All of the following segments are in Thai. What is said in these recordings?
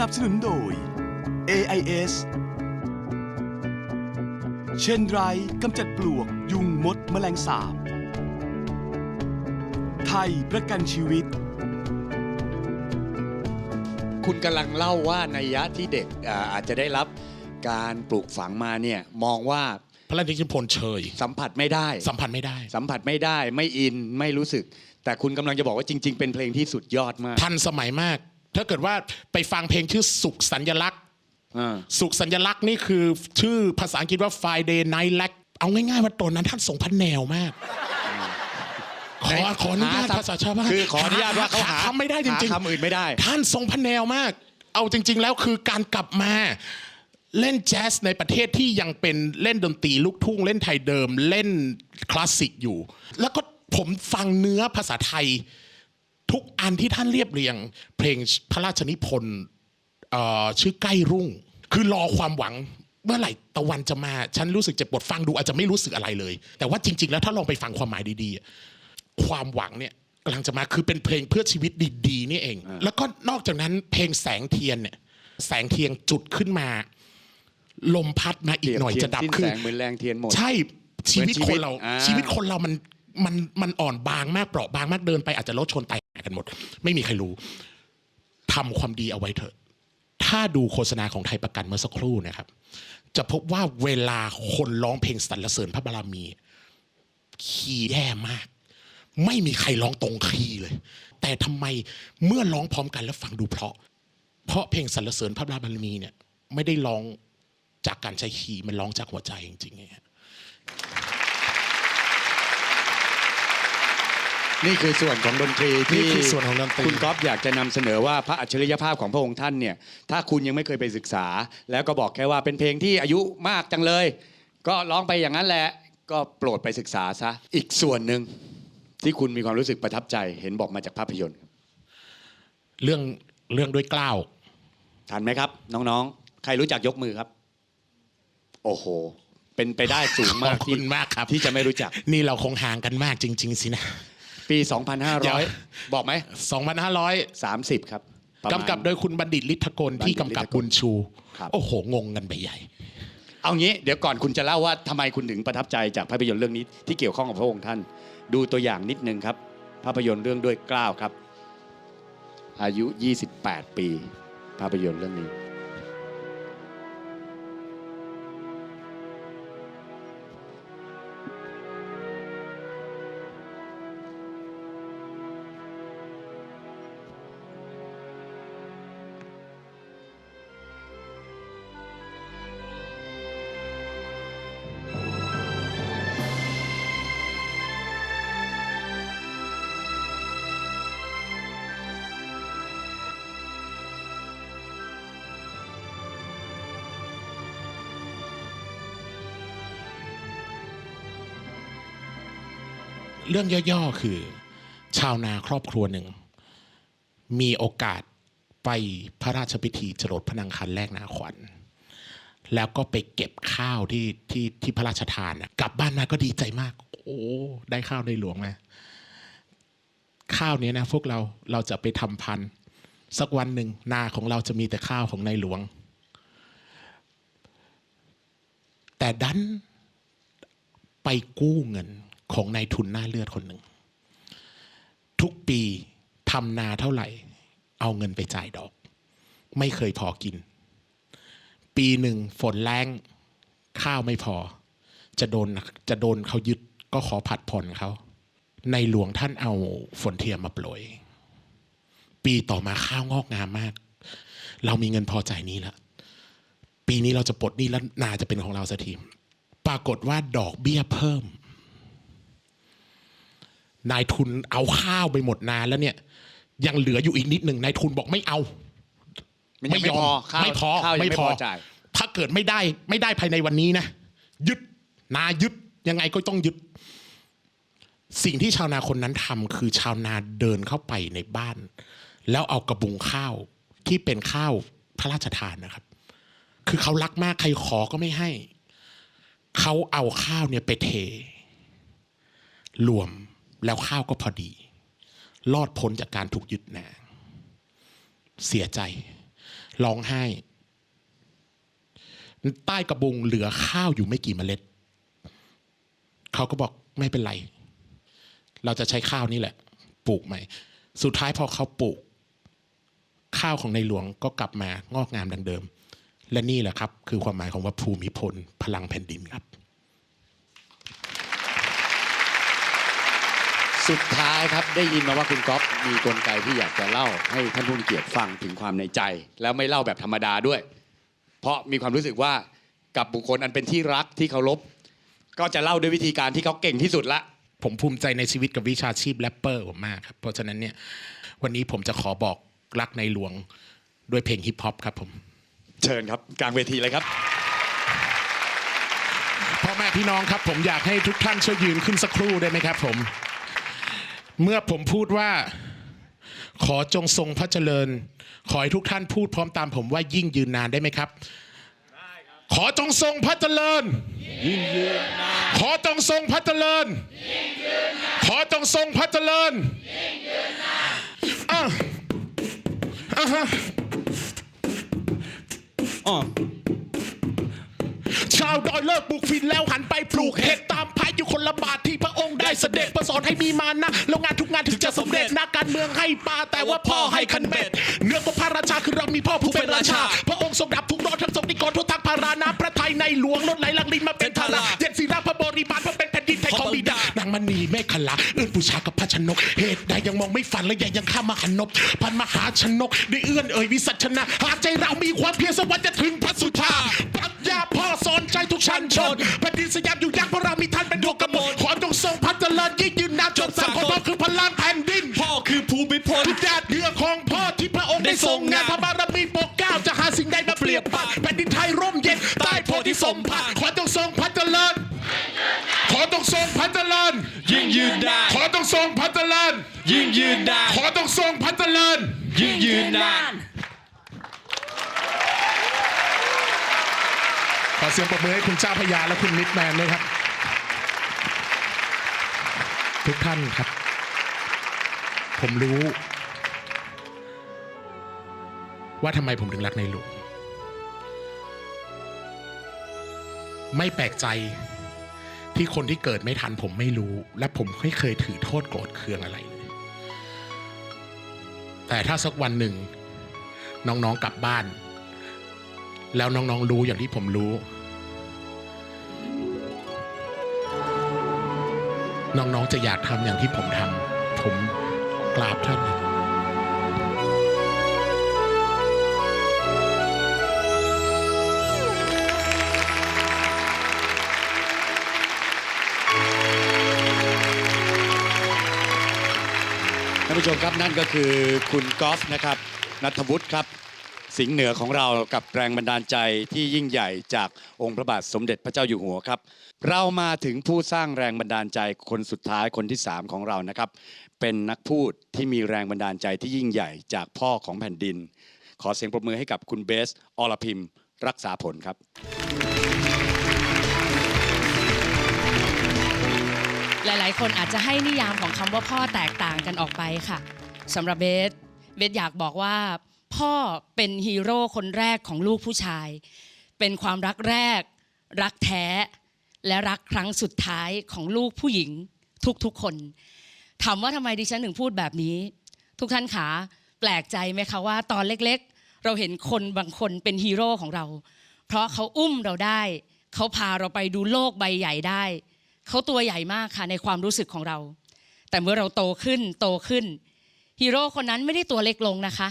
นับสนุนโดย AIS เชนไรกำจัดปลวก ยุงมด แมลงสาบ ไทยประกันชีวิต คุณกำลังเล่าว่าในยยะที่เด็กอ่าอาจจะได้รับการปลูกฝังมาเนี่ยมองว่าพระราชนิพนธ์เชย สัมผัสไม่ได้ สัมพันธ์ไม่ได้ สัมผัสไม่ได้ไม่อินไม่รู้สึก แต่คุณกำลังจะบอกว่าจริง ๆ เป็นเพลงที่สุดยอดมาก ทันสมัยมาก ถ้าเกิดว่าไปฟังเพลงชื่อสุขสัญลักษณ์อ่าสุขสัญลักษณ์นี่คือชื่อภาษาอังกฤษว่า Friday Night Lag เอาง่ายๆว่าตอนนั้นท่านทรงพันแนวมาก ขอขออนุญาตหภาษาชาวบ้านคือขออนุญาตว่าเขาหาคำไม่ได้จริงหาคำอื่นไม่ได้ ท่านทรงพันแนวมาก เอาจริง ๆ แล้วคือการกลับมาเล่นแจ๊สในประเทศที่ยังเป็นเล่นดนตรีลูกทุ่งเล่นไทยเดิมเล่นคลาสสิกอยู่ แล้วก็ผมฟังเนื้อภาษาไทย ทุกอันที่ท่านเรียบเรียง เพลงพระราชนิพนธ์เอ่อชื่อใกล้รุ่ง คือรอความหวังเมื่อไหร่ตะวันจะมาฉันรู้สึกเจ็บปวดฟังดูอาจจะไม่รู้สึกอะไรเลย แต่ว่าจริง ๆ แล้วถ้าลองไปฟังความหมายดีๆ ความหวังเนี่ยกำลังจะมาคือเป็นเพลงเพื่อชีวิตดีๆนี่เอง แล้วก็นอกจากนั้นเพลงแสงเทียนเนี่ยแสงเทียนจุดขึ้นมา ลมพัดมาอีกหน่อยจะดับสิ้นคืแสองเหมือนแรงเทียนหมดใช่ชีวิตเหมือนชีควิตนเราอ่าชีวิตคนเรามันมันมันอ่อนบางมากเปราะบางมากเดินไปอาจจะรถชนตาย กันหมด ไม่มีใครรู้ทำความดีเอาไว้เถอะ ถ้าดูโฆษณาของไทยประกันเมื่อสักครู่นะครับ จะพบว่าเวลาคนร้องเพลงสรรเสริญพระบารมี คีย์แย่มาก ไม่มีใครร้องตรงคีย์เลย แต่ทำไมเมื่อร้องพร้อมกันแล้วฟังดูเพราะ เพราะเพลงสรรเสริญพระบารมีเนี่ย ไม่ได้ร้องจากการใช้คีย์มันร้องจากหัวใจจริงๆไง นี่คือส่วนของดนตรีนี่ที่คือส่วนของดนตรี คุณก๊อฟอยากจะนำเสนอว่าพระอัจฉริยภาพของพระองค์ท่านเนี่ยถ้าคุณยังไม่เคยไปศึกษา แล้วก็บอกแค่ว่าเป็นเพลงที่อายุมากจังเลย ก็ร้องไปอย่างนั้นแหละ ก็โปรดไปศึกษาซะอีกส่วนหนึ่งที่คุณมีความรู้สึกประทับใจ เห็นบอกมาจากภาพยนตร์เรื่องเรื่องด้วยกล้าวทันไหมครับ น้องๆ ใครรู้จักยกมือครับ โอ้โห เป็นไปได้สูงขมาอกบคุณมากครับที่จะไม่รู้จัก นี่เราคงห่างกันมากจริง ๆ สินะ ปี เดี๋ยว 2500 บอกไหม 2500 30 ครับประมาณ กำกับโดยคุณบัณฑิตฤทธกลที่กำกับบุญชู ครับ โอ้โห งงกันไปใหญ่ เอางี้เดี๋ยวก่อนคุณจะเล่าว่าทำไมคุณถึงประทับใจจากภาพยนตร์เรื่องนี้ที่เกี่ยวข้องกับพระองค์ท่าน ดูตัวอย่างนิดนึงครับ ภาพยนตร์เรื่องด้วยเกล้าวครับ อายุ 28 ปี ภาพยนตร์เรื่องนี้ เรื่องย่อๆคือ ชาวนาครอบครัวหนึ่ง มีโอกาสไปพระราชพิธีจรดพนางคันแรกนาขวัญ แล้วก็ไปเก็บข้าวที่ที่ที่พระราชทานกลับบ้านมาก็ดีใจมาก โอ้ได้ข้าวในหลวงมาข้าวเนี้ยนะพวกเราเราจะไปทำพันธุ์สักวันหนึ่งนาของเราจะมีแต่ข้าวของในหลวง แต่ดันไปกู้เงิน ของนายทุนหน้าเลือดคนหนึ่ง ทุกปีทำนาเท่าไหร่ เอาเงินไปจ่ายดอก ไม่เคยพอกิน ปีหนึ่งฝนแรงข้าวไม่พอ จะโดนจะโดนเขายึดก็ขอผัดผ่อนเขาในหลวงท่านเอาฝนเทียมมาโปรย ปีต่อมาข้าวงอกงามมาก เรามีเงินพอจ่ายนี้แล้วปีนี้เราจะปลดหนี้แล้วนาจะเป็นของเราสักทีปรากฏว่าดอกเบี้ยเพิ่ม นายทุนเอาข้าวไปหมดนานแล้วเนี่ย ยังเหลืออยู่อีกนิดหนึ่งนายทุนบอกไม่เอามันยังไม่พอข้าวไม่พอข้าวยังไม่ไม่พพออจ่าย ถ้าเกิดไม่ได้ไม่ได้ภายในวันนี้นะยึดนายึดยังไงก็ต้องยึด สิ่งที่ชาวนาคนนั้นทำคือชาวนาเดินเข้าไปในบ้าน แล้วเอากระบุงข้าวที่เป็นข้าวพระราชทานนะครับ คือเขารักมากใครขอก็ไม่ให้ เขาเอาข้าวเนี่ยไปเทรวม แล้วข้าวก็พอดี รอดพ้นจากการถูกยึดนาเสียใจร้องไห้ ใต้กระบุงเหลือข้าวอยู่ไม่กี่เมล็ด เขาก็บอกไม่เป็นไร เราจะใช้ข้าวนี่แหละ ปลูกใหม่ สุดท้ายพอเขาปลูก ข้าวของในหลวงก็กลับมางอกงามดังเดิม และนี่แหละครับ คือความหมายของว่าภูมิพลพลังแผ่นดินครับ สุดท้ายครับได้ยินมาว่าคุณก๊อฟมีกลไกที่อยากจะเล่าให้ท่านผู้มีเกียรติฟังถึงความในใจ แล้วไม่เล่าแบบธรรมดาด้วย เพราะมีความรู้สึกว่ากับบุคคลอันเป็นที่รักที่เคารพก็จะเล่าด้วยวิธีการที่เขาเก่งที่สุดละ ผมภูมิใจในชีวิตกับวิชาชีพแรปเปอร์ผมมากครับ เพราะฉะนั้นเนี่ยวันนี้ผมจะขอบอกรักในหลวงด้วยเพลงฮิปฮอปครับผมเชิญครับ กลางเวทีเลยครับพ่อแม่พี่น้องครับ ผมอยากให้ทุกท่านช่วยยืนขึ้นสักครู่ได้ไหมครับผม เมื่อผมพูดว่าขอจงทรงพระเจริญ ขอให้ทุกท่านพูดพร้อมตามผมว่ายิ่งยืนนานได้ไหมครับ ขอจงทรงพระเจริญขอจงทรงพระเจริญขอจงทรงพระเจริญอะอะฮะ ชาวดอยเลิกปลูกฝิ่นแล้วหันไปปลูกเห็ดตามพายอยู่คนละบาทที่พระองค์ได้เสด็จประสอนให้มีมานะแล้วงานทุกงานถึงจะสำเร็จนักการเมืองให้ปลาแต่ว่าพ่อให้คันเบ็ดเนื่องจาพระราชาคือเรามีพ่อผู้เป็นราชา พระองค์ทรงดับทุกร้อนทำทรงนิกรทั่วทั้งพารานาพระไทยในหลวงลดไหลลังลินมาเป็นธาราเย็นศีราพระบริบาลพระเป็นแผ่นดินไทยของบิดานางมณีแม่ขลาเอื้อนปูชากับพระชนกเหตุใดยังมองไม่ฝันและยังยังข้ามมหันนบพันมหาชนกได้เอื้อนเอ่ยวิสัชนาหากใจเรามีความเพียรสวรรค์จะถึงพระสุธา ชั้นชนแผ่นดินสยามอยู่ยังเพราะเรามีท่านเป็นดวงกำมลขอจงทรงพัฒเจริญยิ่งยืนนานจนสังคมพ่อคือพลังแผ่นดินพ่อคือภูมิพลทุกญาติเรือของพ่อที่พระองค์ได้ทรงงานพระบารมีปกเกล้าจะหาสิ่งใดมาเปรียบปัดแผ่นดินไทยร่มเย็นใต้โพธิสมภารขอจงทรงพัฒเจริญขอจงทรงพัฒเจริญยิ่งยืนได้ขอจงทรงพัฒเจริญยิ่งยืนได้ขอจงทรงพัฒเจริญยิ่งยืนนาน ขอ เสียงปรบมือให้คุณเจ้าพญาและคุณมิตรแมนด้วยครับ ทุกท่านครับ ผมรู้ ว่าทำไมผมถึงรักในหลวงไม่แปลกใจที่คนที่เกิดไม่ทันผมไม่รู้ และผมไม่เคยถือโทษโกรธเคืองอะไรเลยแต่ถ้าสักวันหนึ่ง น้องๆกลับบ้าน แล้วน้องๆรู้อย่างที่ผมรู้ น้องๆจะอยากทำอย่างที่ผมทำผมกราบท่านนะท่านผู้ชมครับนั่นก็คือคุณกอล์ฟนะครับนัทวุฒิครับ สิงห์เหนือของเรากับแรงบันดาลใจที่ยิ่งใหญ่จากองค์พระบาทสมเด็จพระเจ้าอยู่หัวครับ เรามาถึงผู้สร้างแรงบันดาลใจคนสุดท้ายคนที่ 3 ของเรานะครับ เป็นนักพูดที่มีแรงบันดาลใจที่ยิ่งใหญ่จากพ่อของแผ่นดิน ขอเสียงปรบมือให้กับคุณเบสอรพิมรักษาผลครับ หลาย ๆ คนอาจจะให้นิยามของคำว่าพ่อแตกต่างกันออกไปค่ะสำหรับเบสเบสอยากบอกว่า พ่อเป็นฮีโร่คนแรกของลูกผู้ชาย เป็นความรักแรก รักแท้ และรักครั้งสุดท้ายของลูกผู้หญิงทุกๆคน ถามว่าทำไมดิฉันถึงพูดแบบนี้ ทุกท่านขาแปลกใจไหมคะว่าตอนเล็กๆ เราเห็นคนบางคนเป็นฮีโร่ของเรา เพราะเขาอุ้มเราได้ เขาพาเราไปดูโลกใบใหญ่ได้ เขาตัวใหญ่มากค่ะในความรู้สึกของเรา แต่เมื่อเราโตขึ้นโตขึ้นฮีโร่คนนั้นไม่ได้ตัวเล็กลงนะคะ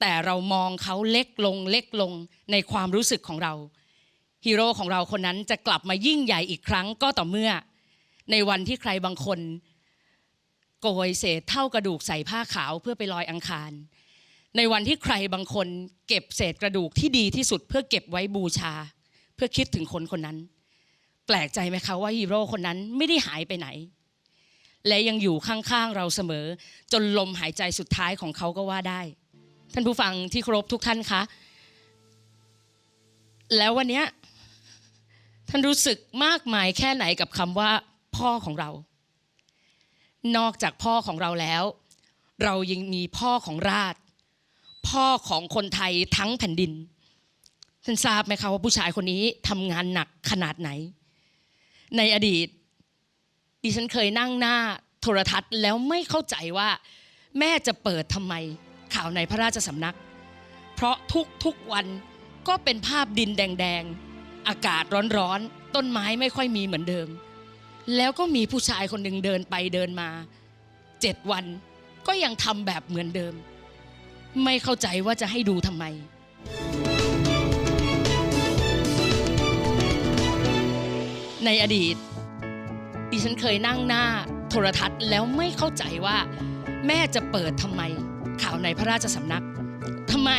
แต่เรามองเขาเล็กลงเล็กลงในความรู้สึกของเราฮีโร่ของเราคนนั้นจะกลับมายิ่งใหญ่อีกครั้งก็ต่อเมื่อ ในวันที่ใครบางคน โกยเศษเท่ากระดูกใส่ผ้าขาวเพื่อไปลอยอังคาร ในวันที่ใครบางคน เก็บเศษกระดูกที่ดีที่สุด เพื่อเก็บไว้บูชา เพื่อคิดถึงคนคนนั้น แปลกใจไหมคะว่าฮีโร่คนนั้นไม่ได้หายไปไหน และยังอยู่ข้างๆเราเสมอ จนลมหายใจสุดท้ายของเขาก็ว่าได้ ท่านผู้ฟังที่เคารพทุกท่านคะ แล้ววันนี้ท่านรู้สึกมากมายแค่ไหนกับคำว่า พ่อของเรา นอกจากพ่อของเราแล้ว เรายังมีพ่อของราช พ่อของคนไทยทั้งแผ่นดิน ท่านทราบไหมคะว่าผู้ชายคนนี้ทำงานหนักขนาดไหน ในอดีต ดิฉันเคยนั่งหน้าโทรทัศน์แล้วไม่เข้าใจว่า แม่จะเปิดทำไม ข่าวในพระราชสำนัก เพราะทุกทุกๆวันก็เป็นภาพดินแดงๆ อากาศร้อนๆ ต้นไม้ไม่ค่อยมีเหมือนเดิม แล้วก็มีผู้ชายคนหนึ่งเดินไปเดินมาเจ็ดวันก็ยังทำแบบเหมือนเดิม ไม่เข้าใจว่าจะให้ดูทำไมในอดีต ดิฉันเคยนั่งหน้าโทรทัศน์แล้วไม่เข้าใจว่าแม่จะเปิดทำไม ข่าวในพระราชสำนักทำไม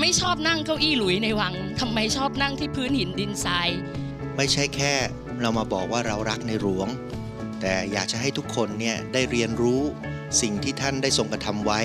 ไม่ชอบนั่งเก้าอี้หลุยในวังทำไมชอบนั่งที่พื้นหินดินทราย ไม่ใช่แค่เรามาบอกว่าเรารักในหลวง แต่อยากจะให้ทุกคนเนี่ยได้เรียนรู้สิ่งที่ท่านได้ทรงกระทำไว้